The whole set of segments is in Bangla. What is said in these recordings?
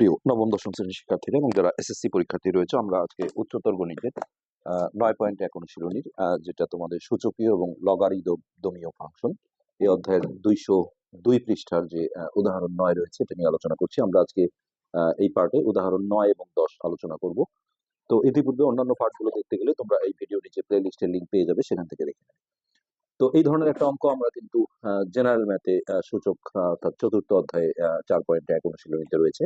প্রিয় নবম, দশম শ্রেণির শিক্ষার্থীরা এবং যারা এসএসসি পরীক্ষার্থী রয়েছে, আমরা আজকে উচ্চতর গণিতের নয় পয়েন্ট এক অনুশীলনীর যেটা তোমাদের সূচকীয় এবং লগারিদমীয় ফাংশন এই অধ্যায়ের দুইশো দুই পৃষ্ঠার যে উদাহরণ নয় রয়েছে, এটা নিয়ে আলোচনা করছি। আমরা আজকে এই পার্টে উদাহরণ নয় এবং দশ আলোচনা করব। তো ইতিপূর্বে অন্যান্য পার্টগুলো দেখতে গেলে তোমরা এই ভিডিও নিচে প্লে লিস্টের লিঙ্ক পেয়ে যাবে, সেখান থেকে দেখে নেবে। তো এই ধরনের একটা অঙ্ক আমরা কিন্তু জেনারেল ম্যাথে সূচক অর্থাৎ চতুর্থ অধ্যায়ে চার পয়েন্ট এক অনুশীলনীতে রয়েছে।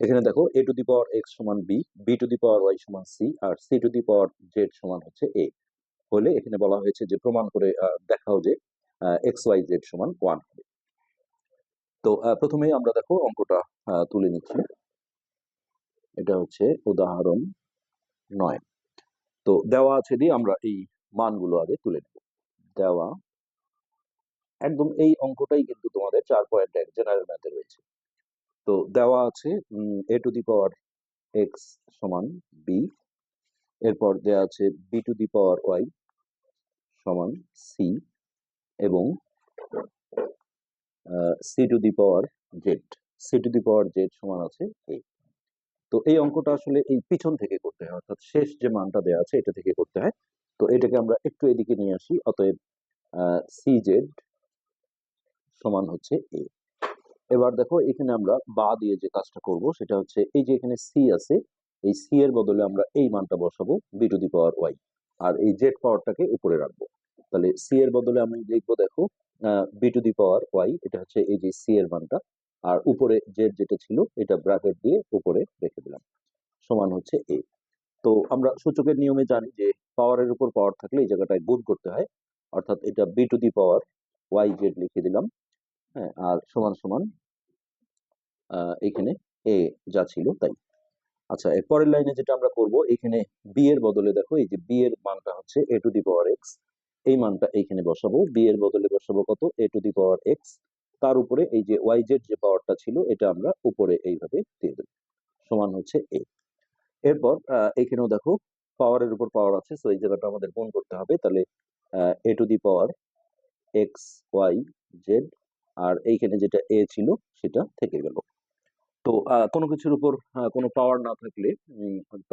এখানে দেখো A to the power X সমান B B to the power Y সমান C R C to the power Z সমান হচ্ছে এ হলে এখানে বলা হয়েছে যে প্রমাণ করে দেখাও যে এক্স ওয়াই জেড সমান ওয়ান হবে। তো আহ, প্রথমেই আমরা দেখো অঙ্কটা তুলে নিচ্ছি। এটা হচ্ছে উদাহরণ নয়। তো দেওয়া আছে দিয়ে আমরা এই মানগুলো আগে তুলে নেব। দেওয়া একদম এই অঙ্কটাই কিন্তু তোমাদের চার পয়েন্ট এক জেনারেল ম্যাথে রয়েছে। তো দেওয়া আছে A to the power X সমান বি এরপর দেওয়া আছে B to the power Y সমান সি এবং C to the power Z C to the power Z সমান আছে এ তো এই অঙ্কটা আসলে এই পিছন থেকে করতে হয়, অর্থাৎ শেষ যে মানটা দেওয়া আছে এটা থেকে করতে হয়। তো এটাকে আমরা একটু এদিকে নিয়ে আসি, অতএব সি জেড সমান হচ্ছে এ এবার দেখো এখানে আমরা বা দিয়ে যে কাজটা করব সেটা হচ্ছে এই যে এখানে সি আছে, এই সি এর বদলে আমরা এই মানটা বসাবো B to the power Y আর এই জেড পাওয়ারটাকে উপরে রাখব। তাহলে সি এর বদলে আমি লিখব দেখো B to the power Y এটা হচ্ছে এই যে সি এর মানটা আর উপরে জেড যেটা ছিল এটা ব্র্যাকেট দিয়ে উপরে রেখে দিলাম। সমান হচ্ছে এ তো আমরা সূচকের নিয়মে জানি যে পাওয়ারের উপর পাওয়ার থাকলে এই জায়গাটায় গুণ করতে হয়, অর্থাৎ এটা B to the power Y Z লিখে দিলাম। হ্যাঁ আর সমান সমান এখানে এ যা ছিল তাই। আচ্ছা এর পরের লাইনে যেটা আমরা করব, এখানে বি এর বদলে দেখো, এই যে বি এর মানটা হচ্ছে A to the power x এই মানটা এইখানে বসাবো বি এর বদলে বসাবো কত? এ টু দি পাওয়ার এক্স তার উপরে এই যে ওয়াই জেড যে পাওয়ারটা ছিল, এটা আমরা উপরে এইভাবে দিয়ে দেবো, সমান হচ্ছে এ এরপর এখানেও দেখো পাওয়ারের উপর পাওয়ার আছে সো এই জায়গাটা আমাদের গুণ করতে হবে, তাহলে A to the power X Y Z আর এইখানে যেটা এ ছিল সেটা থেকে গেল। তো কোনো কিছুর উপর কোনো পাওয়ার না থাকলে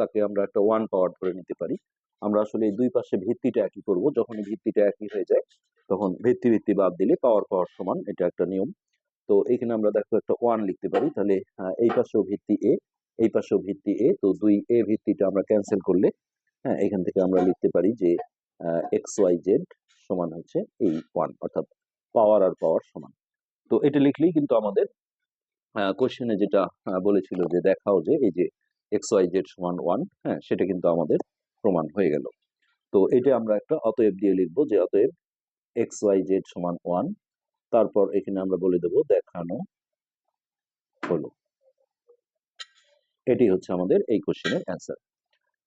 তাকে আমরা একটা ওয়ান পাওয়ার ধরে নিতে পারি। আমরা আসলে দুই পাশে ভিত্তিটা একই করব। যখন ভিত্তিটা একই হয়ে যায়, তখন ভিত্তি ভিত্তি বাদ দিলে পাওয়ার পাওয়ার সমান, এটা একটা নিয়ম। তো এখানে আমরা দেখো একটা ওয়ান লিখতে পারি। তাহলে এই পাশেও ভিত্তি এ এই পাশেও ভিত্তি এ তো দুই এ ভিত্তিটা আমরা ক্যান্সেল করলে হ্যাঁ এখান থেকে আমরা লিখতে পারি যে এক্স ওয়াই জেড সমান হচ্ছে এই ওয়ান অর্থাৎ পাওয়ার আর পাওয়ার সমান। তো এটা লিখলেই কিন্তু আমাদের কোশ্চেনে যেটা বলেছিল যে দেখাও যে এই যে এক্স ওয়াই জেড সমান ওয়ান হ্যাঁ সেটা কিন্তু আমাদের প্রমাণ হয়ে গেল। তো এটা আমরা একটা অতএব দিয়ে লিখব যে অতএব এক্স ওয়াই জেড সমান ওয়ান তারপর এখানে আমরা বলে দেবো দেখানো হলো। এটি হচ্ছে আমাদের এই কোশ্চেনের অ্যান্সার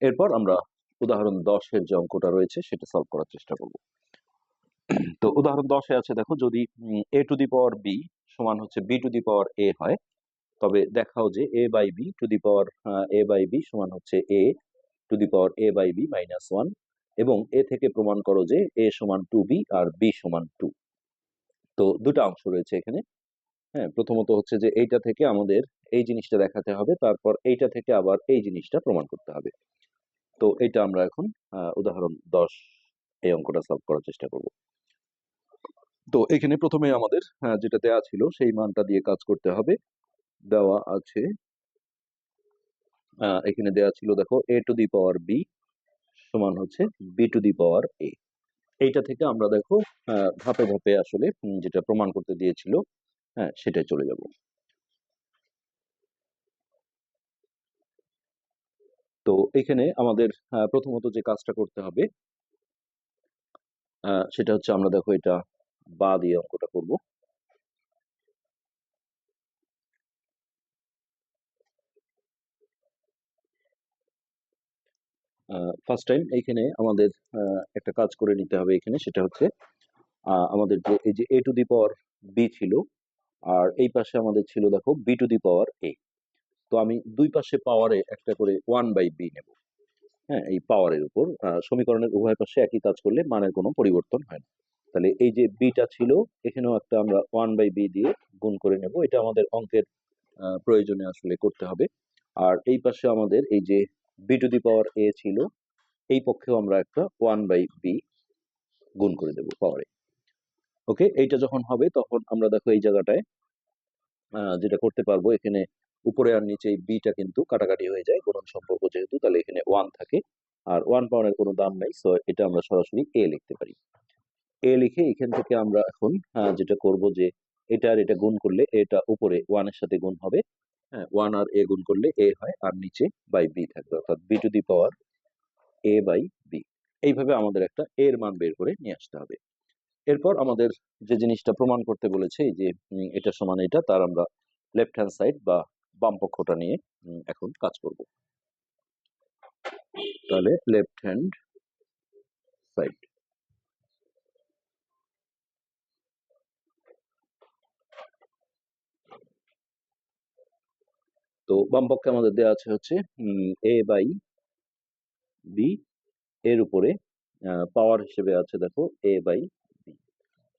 এরপর আমরা উদাহরণ দশের যে অঙ্কটা রয়েছে সেটা সলভ করার চেষ্টা করব। তো উদাহরণ দশে আছে, দেখো যদি এ টু দি পাওয়ার বি সমান হচ্ছে বি টু দি পাওয়ার এ হয়, তবে দেখাও যে A by B to the power A by B সমান হচ্ছে A to the power A by B minus one এবং এ থেকে প্রমাণ করো যে এ সমান টু বি আর বি সমান টু তো দুটা অংশ রয়েছে এখানে। হ্যাঁ প্রথমত হচ্ছে যে এইটা থেকে আমাদের এই জিনিসটা দেখাতে হবে, তারপর এইটা থেকে আবার এই জিনিসটা প্রমাণ করতে হবে। তো এটা আমরা এখন উদাহরণ দশ এই অঙ্কটা সলভ করার চেষ্টা করব। তো এখানে প্রথমে আমাদের আহ, যেটা দেওয়া ছিল সেই মানটা দিয়ে কাজ করতে হবে। দেওয়া আছে এখানে দেওয়া ছিল দেখো A to the power B সমান হচ্ছে বি টু দি পাওয়ার এ এইটা থেকে আমরা দেখো ধাপে ধাপে আসলে যেটা প্রমাণ করতে দিয়েছিল হ্যাঁ সেটাই চলে যাব। তো এখানে আমাদের প্রথমত যে কাজটা করতে হবে সেটা হচ্ছে আমরা দেখো এটা বা দিয়ে অঙ্কটা করব। ফার্স্ট টাইম এইখানে আমাদের একটা কাজ করে নিতে হবে এখানে, সেটা হচ্ছে আমাদের যে, এই যে এ টু দি পাওয়ার বি ছিল, আর এই পাশে আমাদের ছিল, দেখো বি টু দি পাওয়ার এ তো আমি দুই পাশে পাওয়ারে একটা করে ওয়ান বাই বি নেব। হ্যাঁ এই পাওয়ারের উপর সমীকরণের উভয় পাশে একই কাজ করলে মানের কোনো পরিবর্তন হয় না। তাহলে এই যে বিটা ছিল, এখানেও একটা আমরা ওয়ান বাই বি দিয়ে গুণ করে নেব। এটা আমাদের অঙ্কের প্রয়োজনে আসলে করতে হবে। আর এই পাশে আমাদের এই যে বি টু দি পাওয়ার এ ছিল, এই পক্ষেও আমরা একটা ওয়ান বাই বি গুণ করে দেবো পাওয়ারে ওকে এইটা যখন হবে, তখন আমরা দেখো এই জায়গাটায় যেটা করতে পারব, এখানে উপরে আর নিচে এই বিটা কিন্তু কাটাকাটি হয়ে যায়, গুণন সম্পর্ক যেহেতু, তাহলে এখানে ওয়ান থাকে। আর ওয়ান পাওয়ারের কোনো দাম নাই সো এটা আমরা সরাসরি এ লিখতে পারি। এ লিখে এখান থেকে আমরা এখন যেটা করব যে এটা আর এটা গুণ করলে এটা উপরে ওয়ানের সাথে গুণ হবে। হ্যাঁ ওয়ান আর এ গুণ করলে এ হয় আর নিচে বাই বি থাকবে, অর্থাৎ B to the power A by B এইভাবে আমাদের একটা এর মান বের করে নিয়ে আসতে হবে। এরপর আমাদের যে জিনিসটা প্রমাণ করতে বলেছে যে এটা সমান এটা, তার আমরা লেফট হ্যান্ড সাইড বা বাম পক্ষটা নিয়ে এখন কাজ করব। তাহলে লেফট হ্যান্ড সাইড তো বাম পক্ষে আমাদের দেওয়া আছে হচ্ছে এ বাই বি এর উপরে পাওয়ার হিসেবে আছে দেখো এ বাই বি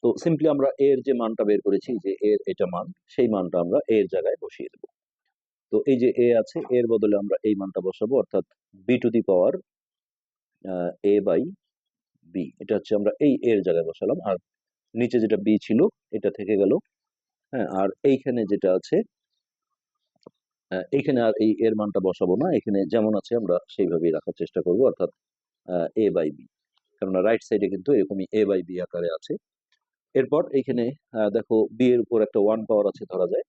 তো সিম্পলি আমরা এর যে মানটা বের করেছি, যে এর এটা মান, সেই মানটা আমরা এর জায়গায় বসিয়ে দেব। তো এই যে এ আছে, এর বদলে আমরা এই মানটা বসাবো, অর্থাৎ B to the power A by B এটা হচ্ছে আমরা এই এর জায়গায় বসালাম, আর নিচে যেটা বি ছিল, এটা থেকে গেল হ্যাঁ আর এইখানে যেটা আছে আহ, এইখানে আর এই এর মানটা বসাবো না। এখানে যেমন আছে আমরা সেইভাবেই রাখার চেষ্টা করব অর্থাৎ এ বাই বি কেননা রাইট সাইডে কিন্তু এরকমই এ বাই বি আকারে আছে। এরপর এইখানে দেখো বি এর উপর একটা ওয়ান পাওয়ার আছে ধরা যায়।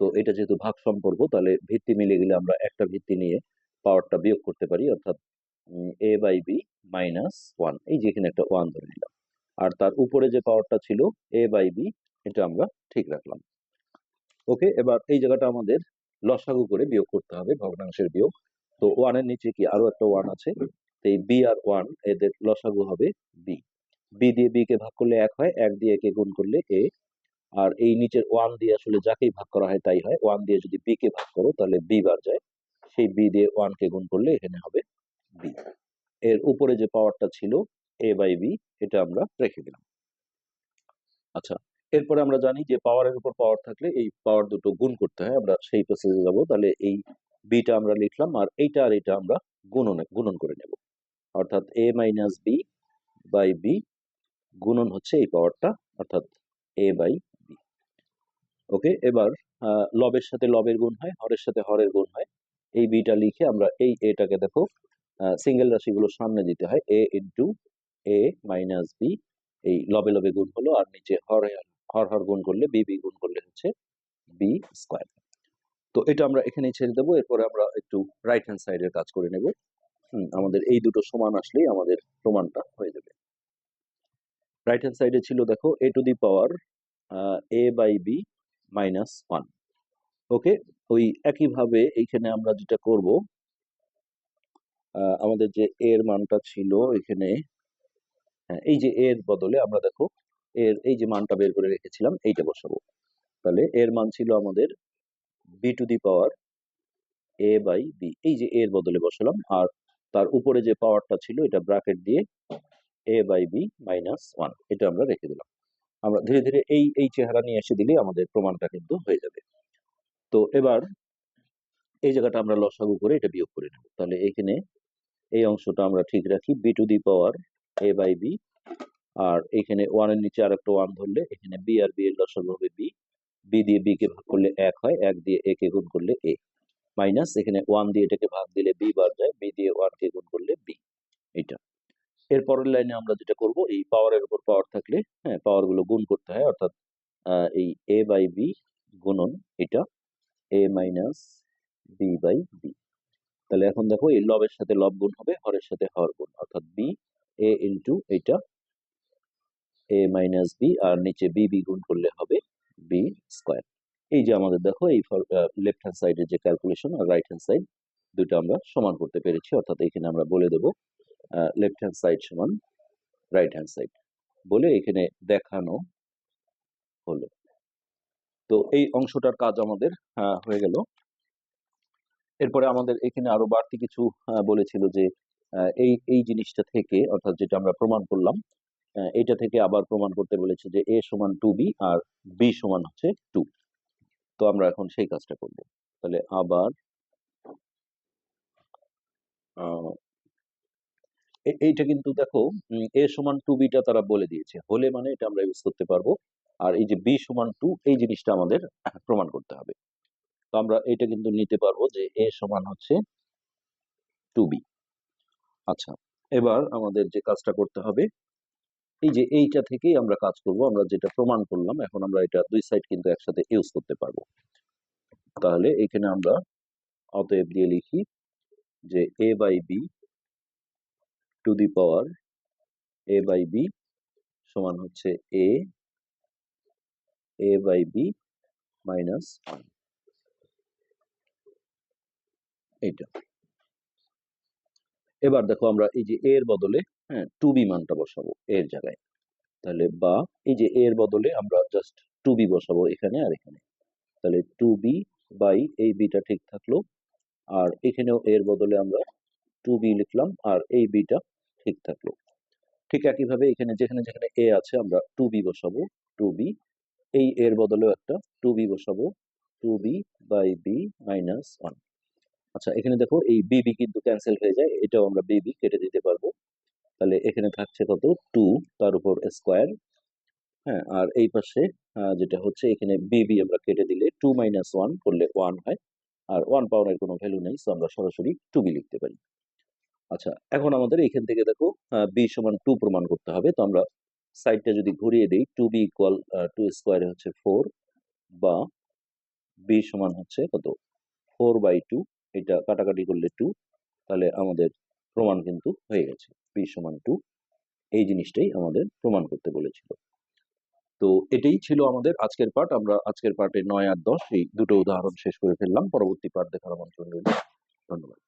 তো এটা যেহেতু ভাগ সম্পর্ক তাহলে ভিত্তি মিলে গেলে আমরা একটা ভিত্তি নিয়ে পাওয়ারটা বিয়োগ করতে পারি অর্থাৎ A by B minus one এই যে এখানে একটা ওয়ান ধরে নিলাম। আর তার উপরে যে পাওয়ারটা ছিল এ বাই বি এটা আমরা ঠিক রাখলাম। ওকে এবার এই জায়গাটা আমাদের লসাগু করে বিয়োগ করতে হবে, ভগ্নাংশের বিয়োগ। তো ওয়ানের নিচে কি আরও একটা ওয়ান আছে? এই বি আর ওয়ান এদের লসাগু হবে বি বি দিয়ে বি কে ভাগ করলে এক হয়, এক দিয়ে একে গুণ করলে এ আর এই নিচের ওয়ান দিয়ে আসলে যাকেই ভাগ করা হয় তাই হয়। ওয়ান দিয়ে যদি বি কে ভাগ করো, তাহলে বি বার যায়। সেই বি দিয়ে ওয়ান কে গুণ করলে এখানে হবে বি এর উপরে যে পাওয়ারটা ছিল এ বাই বি এটা আমরা রেখে দিলাম। আচ্ছা এরপরে আমরা জানি যে পাওয়ারের উপর পাওয়ার থাকলে এই পাওয়ার দুটো গুণ করতে হয়। আমরা সেই প্রসেসে যাব। তাহলে এই বিটা আমরা লিখলাম আর এইটা আর এটা আমরা গুণন গুণন করে নেব। অর্থাৎ A minus B by B গুণন হচ্ছে এই পাওয়ারটা অর্থাৎ এ বাই বি ওকে এবার লবের সাথে লবের গুণ হয়, হরের সাথে হরের গুণ হয়। এই বিটা লিখে আমরা এই এটাকে দেখো সিঙ্গেল রাশিগুলো সামনে দিতে হয়। A into A minus B এই লবে লবে গুণ হলো আর নিচে হর হর হর গুণ করলে বি বি গুণ করলে হচ্ছে বি স্কোয়ার। তো এটা আমরা এখানেই ছেড়ে দেবো এরপরে আমরা একটু রাইট হ্যান্ড সাইডের কাজ করে নেব। আমাদের এই দুটো সমান আসলেই আমাদের প্রমাণটা হয়ে যাবে। রাইট হ্যান্ড সাইডে ছিল দেখো A to the power A by B minus one okay ওই একইভাবে এইখানে আমরা যেটা করব আমাদের যে এর মানটা ছিল এখানে হ্যাঁ, এই যে এর বদলে আমরা দেখো এর, এই যে মানটা বের করে রেখেছিলাম, এইটা বসাবো। তাহলে এর মান ছিল আমাদের B to the power A by B এই যে এর বদলে বসালাম, আর তার উপরে যে পাওয়ারটা ছিল, এটা ব্র্যাকেট দিয়ে A by B minus one এটা আমরা রেখে দিলাম। আমরা ধীরে ধীরে এই এই চেহারা নিয়ে এসে দিলে আমাদের প্রমাণটা কিন্তু হয়ে যাবে। তো এবার এই জায়গাটা আমরা লসাগু করে এটা বিয়োগ করে নেব। তাহলে এখানে এই অংশটা আমরা ঠিক রাখি B to the power A by B আর এখানে ওয়ানের নিচে আর একটা ওয়ান ধরলে, এখানে বি আর বি এর লসাগু হবে বি বি দিয়ে বি কে ভাগ করলে এক হয়, এক দিয়ে এ কে গুণ করলে এ মাইনাস এখানে ওয়ান দিয়ে এটাকে ভাগ দিলে বি বার যায় বি দিয়ে ওয়ান কে গুণ করলে বি এটা এর পরের লাইনে আমরা যেটা করব, এই পাওয়ারের উপর পাওয়ার থাকলে হ্যাঁ পাওয়ারগুলো গুণ করতে হয়, অর্থাৎ এই এ বাই বি গুণন এটা A minus B by B তাহলে এখন দেখো, এই লবের সাথে লব গুণ হবে, হরের সাথে হর গুণ, অর্থাৎ বি এ ইন্টু এটা এ মাইনাস বি আর নিচে বি বি গুণ করলে হবে বি স্কোয়ার এই যে আমাদের দেখো, এই লেফট হ্যান্ড সাইডের যে ক্যালকুলেশন আর রাইট হ্যান্ড সাইড দুটো আমরা সমান করতে পেরেছি, অর্থাৎ এখানে আমরা বলে দেব লেফট হ্যান্ড সাইড সমান রাইট হ্যান্ড সাইড বলে এখানে দেখানো হলো। তো এই অংশটার কাজ আমাদের হয়ে গেল। এরপরে আমাদের এখানে আরও বাড়তি কিছু বলেছিল যে এই এই জিনিসটা থেকে, অর্থাৎ যেটা আমরা প্রমাণ করলাম এটা থেকে আবার প্রমাণ করতে বলেছে যে এ সমান টু বি আর বি সমান হচ্ছে টু। তো আমরা এখন সেই কাজটা করব। তাহলে আবার এইটা কিন্তু দেখো এ সমান টু বিটা তারা বলে দিয়েছে। হলে মানে এটা আমরা ইউজ করতে পারব। আর এই যে বি সমান টু, এই জিনিসটা আমাদের প্রমাণ করতে হবে। তো আমরা এটা কিন্তু নিতে পারব যে এ সমান হচ্ছে টু বি। আচ্ছা এবার আমাদের যে কাজটা করতে হবে এই যে এইটা থেকেই আমরা কাজ করব, আমরা যেটা প্রমাণ করলাম, এখন আমরা এটা দুই সাইড কিন্তু একসাথে ইউজ করতে পারব। তাহলে এখানে আমরা অতএব দিয়ে লিখি যে A by B to the power A by B সমান হচ্ছে A A by B minus one এইটা। এবার দেখো আমরা এই যে এর বদলে হ্যাঁ টু বি মানটা বসাবো, এর জায়গায়। তাহলে বা, এই যে এর বদলে আমরা জাস্ট টু বি বসাবো এখানে আর এখানে। তাহলে টু বি বাই এই বিটা ঠিক থাকল, আর এখানেও এর বদলে আমরা টু বি লিখলাম, আর এই বিটা ঠিক থাকল। ঠিক একইভাবে এখানে যেখানে যেখানে এ আছে, আমরা টু বি বসাবো টু বি এই এর বদলেও একটা টু বি বসাবো two B by B minus one আচ্ছা এখানে দেখো, এই বিবি কিন্তু ক্যান্সেল হয়ে যায়, এটাও আমরা বিবি কেটে দিতে পারব। তাহলে এখানে থাকছে কত? টু তার উপর স্কোয়ার হ্যাঁ আর এই পাশে যেটা হচ্ছে এখানে বিবি আমরা কেটে দিলে টু মাইনাস ওয়ান করলে ওয়ান হয়, আর ওয়ান পাওয়ারের কোনো ভ্যালু নেই সো আমরা সরাসরি টু বি লিখতে পারি। আচ্ছা এখন আমাদের এখান থেকে দেখো বি সমান টু প্রমাণ করতে হবে, তো আমরা সাইডটা যদি ঘুরিয়ে দিই টু বি ইকুয়াল টু স্কোয়ারে হচ্ছে ফোর বা বি সমান হচ্ছে কত? ফোর বাই টু এটা কাটাকাটি করলে টু তাহলে আমাদের প্রমাণ কিন্তু হয়ে গেছে। পি সমান টু এই জিনিসটাই আমাদের প্রমাণ করতে বলেছিল। তো এটাই ছিল আমাদের আজকের পাঠ। আমরা আজকের পাঠে নয় আর দশ এই দুটো উদাহরণ শেষ করে ফেললাম। পরবর্তী পাঠ দেখার আমন্ত্রণ রইল। ধন্যবাদ।